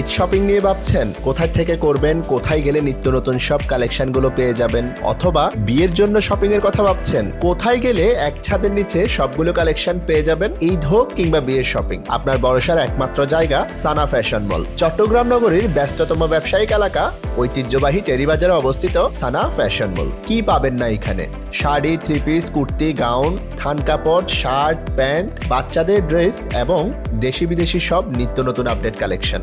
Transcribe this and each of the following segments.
Eid shopping নিয়ে ভাবছেন, কোথায় থেকে করবেন, কোথায় গেলে নিত্য নতুন সব কালেকশনগুলো পেয়ে যাবেন? অথবা বিয়ের জন্য শপিং এর কথা ভাবছেন, কোথায় গেলে এক ছাদের নিচে সবগুলো কালেকশন পেয়ে যাবেন? ঈদ হোক কিংবা বিয়ের শপিং, আপনার ভরসার একমাত্র জায়গা সানা ফ্যাশন মল। চট্টগ্রাম নগরীর ব্যস্ততম ব্যবসায়িক এলাকা, ঐতিহ্যবাহী টেরিবাজারে অবস্থিত সানা ফ্যাশন মল। কি পাবেন না এখানে? Sari three piece kurti, gown, থান কাপড়, শার্ট, প্যান্ট, বাচ্চাদের ড্রেস এবং দেশি বিদেশি সব নিত্য নতুন আপডেট কালেকশন।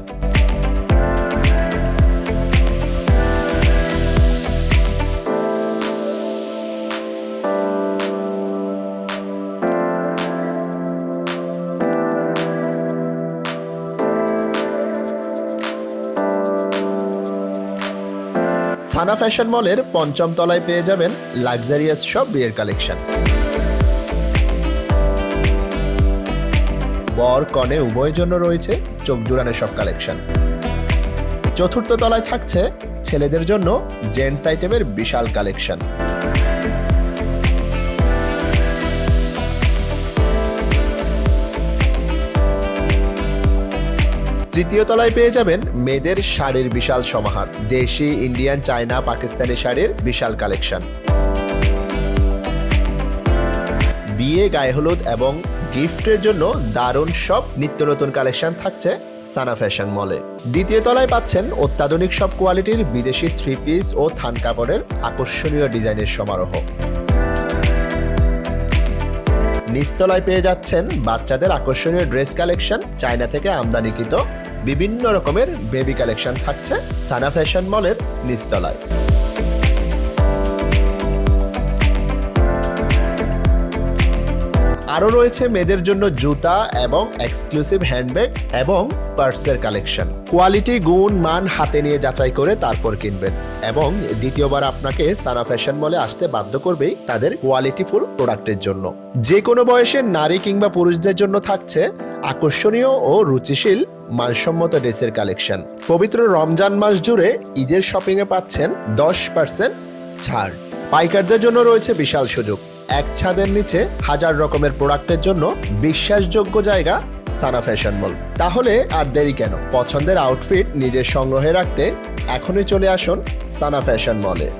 সানা ফ্যাশন মলের পঞ্চম তলায় পেয়ে যাবেন লাক্সারিয়াস সব বিয়ের কালেকশন। বর, কনে, উভয়ের জন্য রয়েছে চোখ জুড়ানো সব কালেকশন। চতুর্থ তলায় থাকছে ছেলেদের জন্য জেন্টস আইটেমের বিশাল কালেকশন। তৃতীয় তলায় পেয়ে যাবেন মেয়েদের শাড়ির বিশাল সমাহার। দেশি, ইন্ডিয়ান, চায়না, পাকিস্তানি শাড়ির বিশাল কালেকশন। বিয়ে, গায়ে হলুদ এবং গিফটের জন্য দারুণ সব নিত্য নতুন কালেকশন থাকছে সানা ফ্যাশন মলে। দ্বিতীয় তলায় পাচ্ছেন অত্যাধুনিক সব কোয়ালিটির বিদেশি থ্রি পিস ও থান কাপড়ের আকর্ষণীয় ডিজাইনের সমারোহ। নিচতলায় পেয়ে যাচ্ছেন বাচ্চাদের আকর্ষণীয় ড্রেস কালেকশন, চায়না থেকে আমদানিকৃত বিভিন্ন রকমের বেবি কালেকশন থাকছে সানা ফ্যাশন মলের নিচতলায়। আরও রয়েছে মেয়েদের জন্য জুতা এবং এক্সক্লুসিভ হ্যান্ডব্যাগ এবং পার্সের কালেকশন কোয়ালিটি গুণ, মান হাতে নিয়ে যাচাই করে তারপর কিনবেন এবং দ্বিতীয়বার আপনাকে সানা ফ্যাশন মলে আসতে বাধ্য করবেই তাদের কোয়ালিটিফুল প্রোডাক্টের জন্য। যে কোনো বয়সের নারী কিংবা পুরুষদের জন্য থাকছে আকর্ষণীয় ও রুচিশীল মানসম্মত ড্রেসের কালেকশন পবিত্র রমজান মাস জুড়ে ঈদের শপিংয়ে পাচ্ছেন দশ পার্সেন্ট ছাড়। পাইকারদের জন্য রয়েছে বিশাল সুযোগ। এক ছাদের নিচে হাজার রকমের প্রোডাক্টের জন্য বিশ্বাসযোগ্য জায়গা সানা ফ্যাশন মল। তাহলে আর দেরি কেন? পছন্দের আউটফিট নিজের সংগ্রহে রাখতে এখনই চলে আসুন সানা ফ্যাশন মলে।